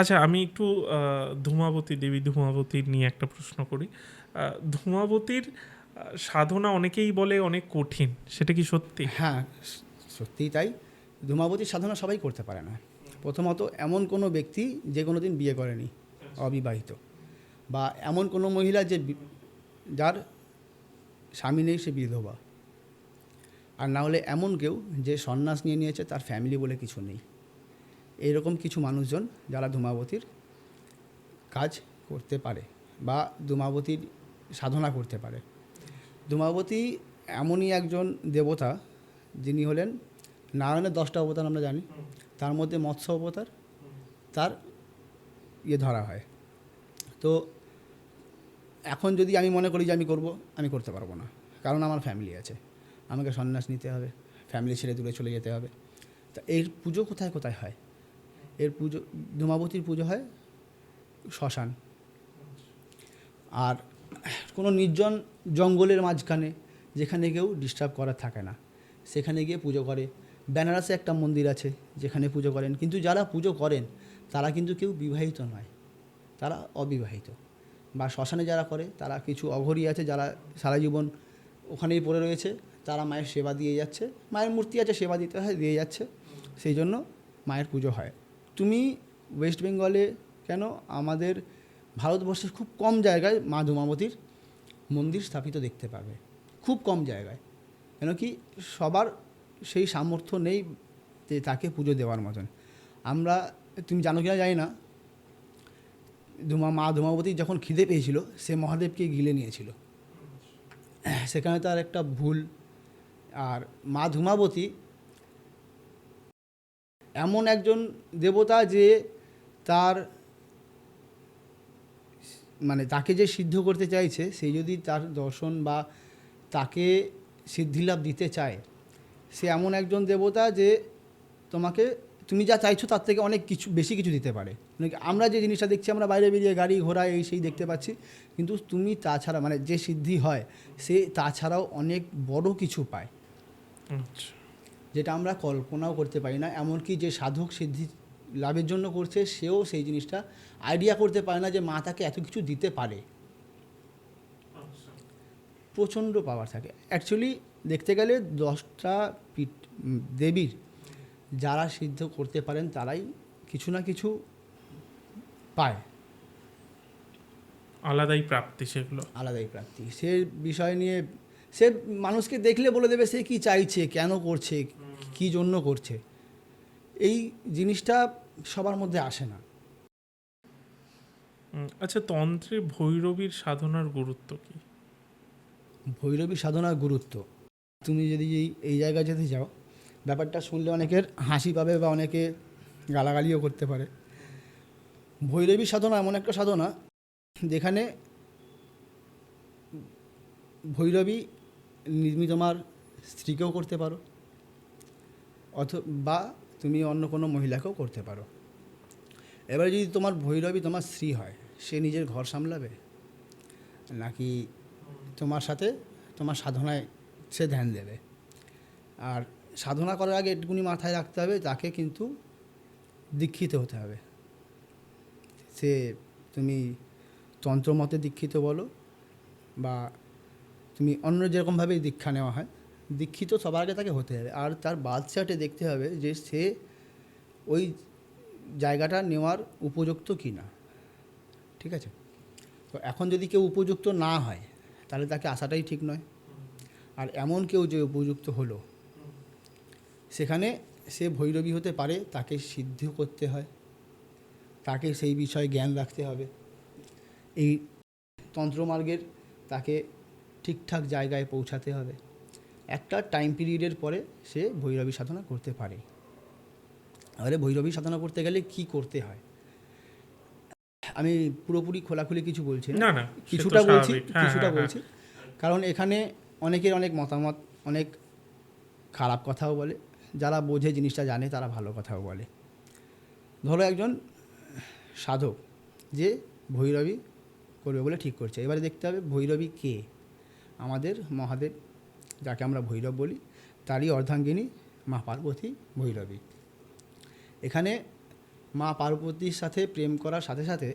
আচ্ছা আমি একটু ধূমাবতী, দেবী ধূমাবতীর নিয়ে একটা প্রশ্ন করি। ধূমাবতীর সাধনা অনেকেই বলে অনেক কঠিন, সেটা কি সত্যি? হ্যাঁ সত্যিই তাই। ধূমাবতীর সাধনা সবাই করতে পারে না। প্রথমত, এমন কোনো ব্যক্তি যে কোনো দিন বিয়ে করেনি, অবিবাহিত। বা এমন কোনো মহিলা যে যার স্বামী নেই, সে বিধবা। আর না হলে এমন কেউ যে সন্ন্যাস নিয়ে নিয়েছে, তার ফ্যামিলি বলে কিছু নেই। এরকম কিছু মানুষজন যারা ধূমাবতীর কাজ করতে পারে বা ধূমাবতীর সাধনা করতে পারে। ধূমাবতী এমনই একজন দেবতা যিনি হলেন নারায়ণের দশটা অবতার আমরা জানি। তার মধ্যে মৎস্য অবতার তার ইয়ে ধরা হয়। তো এখন যদি আমি মনে করি যে আমি করব, আমি করতে পারব না। কারণ আমার ফ্যামিলি আছে। আমাকে সন্ন্যাস নিতে হবে, ফ্যামিলি ছেড়ে দূরে চলে যেতে হবে। তা এর পুজো কোথায় কোথায় হয়? এর পুজো, ধূমাবতীর পুজো হয় শ্মশান। আর কোনো নির্জন জঙ্গলের মাঝখানে যেখানে কেউ ডিস্টার্ব করার থাকে না, সেখানে গিয়ে পুজো করে। বেনারসে একটা মন্দির আছে যেখানে পুজো করেন, কিন্তু যারা পুজো করেন, তারা কিন্তু কেউ বিবাহিত নয়, তারা অবিবাহিত। বা শ্মশানে যারা করে, তারা কিছু অঘরী আছে যারা সারা জীবন ওখানেই পড়ে রয়েছে, তারা মায়ের সেবা দিয়ে যাচ্ছে, মায়ের মূর্তি আছে সেবা দিতে হয়, দিয়ে যাচ্ছে। সেই জন্য মায়ের পুজো হয়। তুমি ওয়েস্ট বেঙ্গলে কেন? আমাদের ভারতবর্ষের খুব কম জায়গায় মা ধূমাবতীর মন্দির স্থাপিত দেখতে পাবে। খুব কম জায়গায়। কেন কি সবার সেই সামর্থ্য নেই যে তাকে পুজো দেওয়ার মতন। আমরা, তুমি জানো কিনা জানি না। ধুমা, মা ধুমাবতী যখন খিদে পেয়েছিল, সে মহাদেবকে গিলে নিয়েছিল। সেখানে তার একটা ভুল। আর মা ধূমাবতী এমন একজন দেবতা যে তার মানে তাকে যে সিদ্ধ করতে চাইছে, সে যদি তার দর্শন বা তাকে সিদ্ধিলাভ দিতে চায়, সে এমন একজন দেবতা যে তোমাকে, তুমি যা চাইছো তার থেকে অনেক কিছু, বেশি কিছু দিতে পারে। মানে আমরা যে জিনিসটা দেখছি, আমরা বাইরে বেরিয়ে গাড়ি ঘোড়া এই সেই দেখতে পাচ্ছি, কিন্তু তুমি তাছাড়া মানে যে সিদ্ধি হয়, সে তাছাড়াও অনেক বড় কিছু পায়। আচ্ছা। যেটা আমরা কল্পনাও করতে পারি না এমনকি যে সাধক সিদ্ধি লাভের জন্য করছে সেও সেই জিনিসটা আইডিয়া করতে পারে না যে মা তাকে এত কিছু দিতে পারে। প্রচণ্ড পাওয়ার থাকে। অ্যাকচুয়ালি দেখতে গেলে দশটা পীঠ দেবীর যারা সিদ্ধ করতে পারেন তারাই কিছু না কিছু পায়। আলাদাই প্রাপ্তি সেগুলো। আলাদাই প্রাপ্তি। সে বিষয় নিয়ে সে মানুষকে দেখলে বলে দেবে সে কি চাইছে কেন করছে কি জন্য করছে। এই জিনিসটা সবার মধ্যে আসে না। আচ্ছা তন্ত্রে ভৈরবীর সাধনার গুরুত্ব কি? ভৈরবী সাধনার গুরুত্ব। তুমি যদি এই এই জায়গায় যেতে যাও ব্যাপারটা শুনলে অনেকের হাসি পাবে বা অনেকে গালাগালিও করতে পারে। ভৈরবী সাধনা এমন একটা সাধনা যেখানে ভৈরবী তুমি তোমার স্ত্রীকেও করতে পারো। অথ, বা তুমি অন্য কোনো মহিলাকেও করতে পারো। এবারে যদি তোমার ভৈরবী তোমার স্ত্রী হয়, সে নিজের ঘর সামলাবে? নাকি তোমার সাথে তোমার সাধনায় সে ধ্যান দেবে? আর সাধনা করার আগে এটুকুনি মাথায় রাখতে হবে, তাকে কিন্তু দীক্ষিত হতে হবে। সে, তুমি তন্ত্রমতে দীক্ষিত বলো, বা তুমি অন্য যেরকমভাবে দীক্ষা নেওয়া হয়, দীক্ষিত সবার আগে তাকে হতে হবে। আর তার বাদ চার্টে দেখতে হবে যে সে ওই জায়গাটা নেওয়ার উপযুক্ত কি না। ঠিক আছে? তো এখন যদি কেউ উপযুক্ত না হয়, তাহলে তাকে আসাটাই ঠিক নয়। আর এমন কেউ যে উপযুক্ত হলো, সেখানে সে ভৈরবী হতে পারে, তাকে সিদ্ধ করতে হয়। তাকে সেই বিষয়ে জ্ঞান রাখতে হবে। এই তন্ত্রমার্গের তাকে ঠিকঠাক জায়গায় পৌঁছাতে হবে। একটা টাইম পিরিয়ডের পরে সে ভৈরবী সাধনা করতে পারে। এবারে ভৈরবী সাধনা করতে গেলে কি করতে হয়? আমি পুরোপুরি খোলাখুলি কিছু বলছি না? না কিছুটা বলছি হ্যাঁ, কিছুটা হ্যাঁ, বলছি। কারণ এখানে অনেকের অনেক মতামত অনেক খারাপ কথাও বলে। যারা বোঝে জিনিসটা জানে তারা ভালো কথাও বলে। ধরো একজন সাধক যে ভৈরবী করবে বলে ঠিক করছে। এবারে দেখতে হবে ভৈরবী কে? আমাদের মহাদেব, যাকে আমরা ভৈরব বলি, তারই অর্ধাঙ্গিনী মা পার্বতী ভৈরবী। এখানে মা পার্বতীর সাথে প্রেম করার সাথে সাথে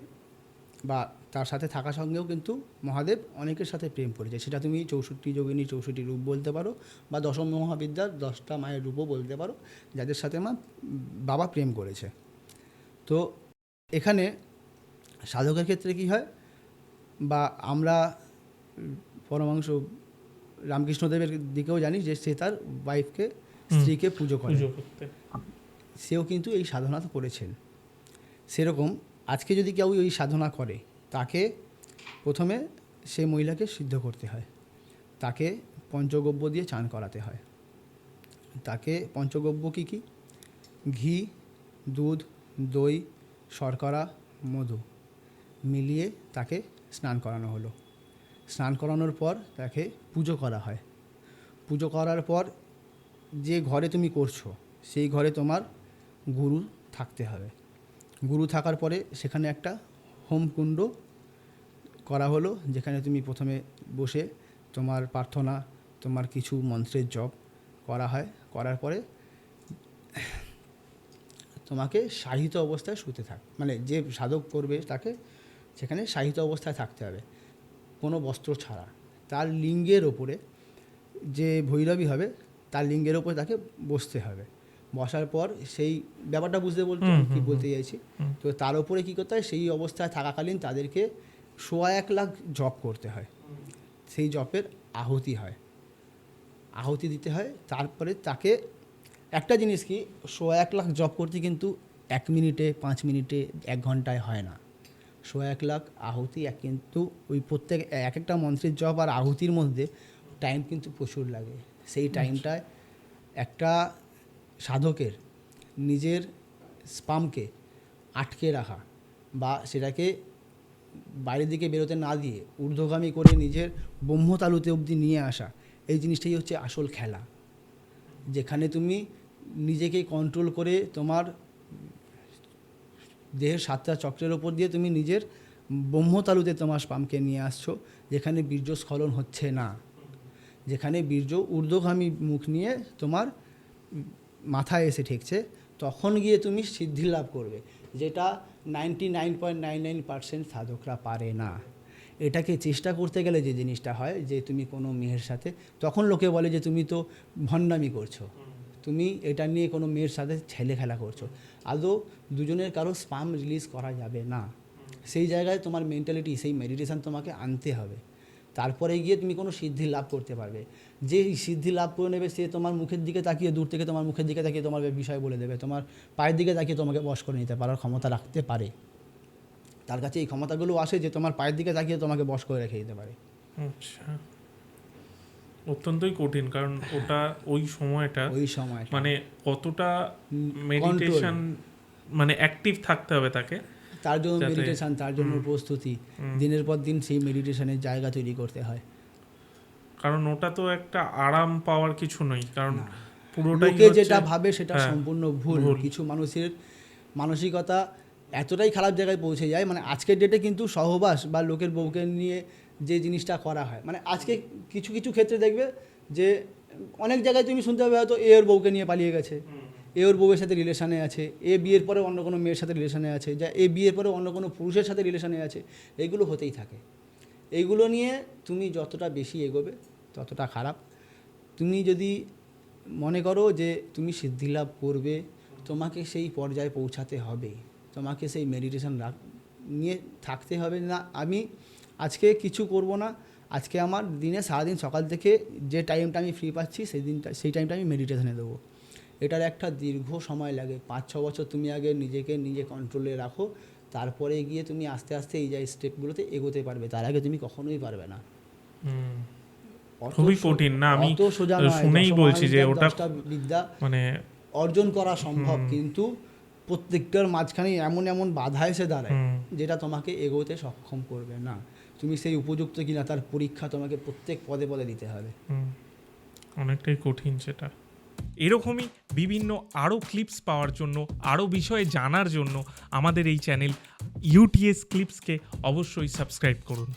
বা তার সাথে থাকা সঙ্গেও কিন্তু মহাদেব অনেকের সাথে প্রেম করেছে। সেটা তুমি চৌষট্টি যোগিনী, চৌষট্টি রূপ বলতে পারো বা দশম মহাবিদ্যার দশটা মায়ের রূপও বলতে পারো, যাদের সাথে মা বাবা প্রেম করেছে। তো এখানে সাধকের ক্ষেত্রে কি হয়? বা আমরা পরমাংশ রামকৃষ্ণদেবের দিকেও জানি যে সে তার ওয়াইফকে স্ত্রীকে পুজো করে। সেও কিন্তু এই সাধনা তো করেছেন। সেরকম আজকে যদি কেউ এই সাধনা করে তাকে প্রথমে সেই মহিলাকে সিদ্ধ করতে হয়। তাকে পঞ্চগব্য দিয়ে চান করাতে হয়। তাকে পঞ্চগব্য কী কী? ঘি দুধ দই শর্করা মধু মিলিয়ে তাকে স্নান করানো হলো। স্নান করানোর পর তাকে পুজো করা হয়। পুজো করার পর যে ঘরে তুমি করছ, সেই ঘরে তোমার গুরু থাকতে হবে। গুরু থাকার পরে সেখানে একটা হোমকুণ্ড করা হলো, যেখানে তুমি প্রথমে বসে তোমার প্রার্থনা, তোমার কিছু মন্ত্রের জপ করা হয়। করার পরে তোমাকে সাহিত্য অবস্থায় শুতে থাক মানে যে সাধক করবে তাকে সেখানে সাহিত্য অবস্থায় থাকতে হবে। কোনো বস্ত্র ছাড়া। তার লিঙ্গের ওপরে যে ভৈরবী হবে তার লিঙ্গের ওপরে তাকে বসতে হবে। বসার পর সেই ব্যাপারটা বুঝতে বলতে কি বলতে চাইছি? তো তার উপরে কী করতে হয়? সেই অবস্থায় থাকাকালীন তাদেরকে সোয়া এক লাখ জপ করতে হয়। সেই জপের আহুতি হয়। আহুতি দিতে হয়। তারপরে তাকে একটা জিনিস কি সোয়া এক লাখ জপ করতে কিন্তু এক মিনিটে পাঁচ মিনিটে এক ঘন্টায় হয় না। সোয়া এক লাখ আহুতি এক কিন্তু ওই প্রত্যেক এক একটা মন্ত্রের জব আর আহুতির মধ্যে টাইম কিন্তু প্রচুর লাগে। সেই টাইমটায় একটা সাধকের নিজের স্পামকে আটকে রাখা বা সেটাকে বাইরের দিকে বেরোতে না দিয়ে ঊর্ধ্বগামী করে নিজের ব্রহ্মতালুতে অবধি নিয়ে আসা এই জিনিসটাই হচ্ছে আসল খেলা। যেখানে তুমি নিজেকে কন্ট্রোল করে তোমার দেহের সাতটা চক্রের ওপর দিয়ে তুমি নিজের ব্রহ্মতালুতে তোমার স্পামকে নিয়ে আসছো, যেখানে বীর্য স্খলন হচ্ছে না। যেখানে বীর্য ঊর্ধ্বগামী মুখ নিয়ে তোমার মাথায় এসে ঠেকছে, তখন গিয়ে তুমি সিদ্ধি লাভ করবে, যেটা ninety nine point nine nine percent সাধকরা পারে না। এটাকে চেষ্টা করতে গেলে যে জিনিসটা হয়, যে তুমি কোনো মেয়ের সাথে, তখন লোকে বলে যে তুমি তো ভণ্ডামি করছ। তুমি এটা নিয়ে কোনো মেয়ের সাথে ছেলে খেলা করছ। আদৌ দুজনের কারও স্পাম রিলিজ করা যাবে না। সেই জায়গায় তোমার মেন্টালিটি সেই মেডিটেশন তোমাকে আনতে হবে। তারপরে গিয়ে তুমি কোনো সিদ্ধি লাভ করতে পারবে। যে সিদ্ধি লাভ করে নেবে, সে তোমার মুখের দিকে তাকিয়ে, দূর থেকে তোমার মুখের দিকে তাকিয়ে তোমার বিষয় বলে দেবে। তোমার পায়ের দিকে তাকিয়ে তোমাকে বশ করে নিতে পারার ক্ষমতা রাখতে পারে। তার কাছে এই ক্ষমতাগুলো আসে যে তোমার পায়ের দিকে তাকিয়ে তোমাকে বশ করে রেখে দিতে পারে। আচ্ছা। অত্যন্তই কঠিন কারণ ওটা ওই সময়টা ওই সময় মানে কতটা মেডিটেশন মানে অ্যাক্টিভ থাকতে হবে তাকে। তার জন্য মেডিটেশন তার জন্য প্রস্তুতি। দিনের পর দিন সেই মেডিটেশনের জায়গা তৈরি করতে হয়। কারণ ওটা তো একটা আরাম পাওয়ার কিছু নয় কারণ। পুরোটাই যেটা ভাবে সেটা হ্যাঁ, সম্পূর্ণ ভুল। ভুল। কিছু মানুষের মানসিকতা এতটাই খারাপ জায়গায় পৌঁছে যায় মানে আজকের ডেটে কিন্তু সহবাস বা লোকের বউকে নিয়ে যে জিনিসটা করা হয়। মানে আজকে কিছু কিছু ক্ষেত্রে দেখবে যে অনেক জায়গায় তুমি শুনতে পাবে হয়তো এ ওর বউকে নিয়ে পালিয়ে গেছে, এ ওর বউয়ের সাথে রিলেশনে আছে, এ বিয়ের পরে অন্য কোনো মেয়ের সাথে রিলেশনে আছে, যা এ বিয়ের পরে অন্য কোনো পুরুষের সাথে রিলেশনে আছে, এগুলো হতেই থাকে। এইগুলো নিয়ে তুমি যতটা বেশি এগোবে, ততটা খারাপ। তুমি যদি মনে করো যে তুমি সিদ্ধি লাভ করবে, তোমাকে সেই পর্যায়ে পৌঁছাতে হবে, তোমাকে সেই মেডিটেশন রাখ, নিয়ে থাকতে হবে না। আমি আজকে কিছু করব না। আজকে আমার দিনে সারাদিন সকাল থেকে যে টাইমটা আমি ফ্রি পাচ্ছি সেই দিনটা সেই টাইমটা আমি মেডিটেশনে দেবো। এটার একটা দীর্ঘ সময় লাগে। পাঁচ ছ বছর তুমি আগে নিজেকে নিজে কন্ট্রোলে রাখো। তারপরে গিয়ে তুমি আস্তে আস্তে এই যে স্টেপগুলোতে এগোতে পারবে। তার আগে তুমি কখনোই পারবে না। খুবই কঠিন না? আমি শুনেই বলছি যে ওটা বিদ্যা মানে অর্জন করা সম্ভব। কিন্তু প্রত্যেকটার মাঝখানে এমন এমন বাধা এসে দাঁড়ায় যেটা তোমাকে এগোতে সক্ষম করবে না। তুমি সেই উপযুক্ত কিনা তার পরীক্ষা তোমাকে প্রত্যেক পদে পদে দিতে হবে। অনেকটাই কঠিন সেটা। এরকমই বিভিন্ন আরও ক্লিপস পাওয়ার জন্য আরও বিষয়ে জানার জন্য আমাদের এই চ্যানেল ইউটিএস ক্লিপসকে অবশ্যই সাবস্ক্রাইব করুন।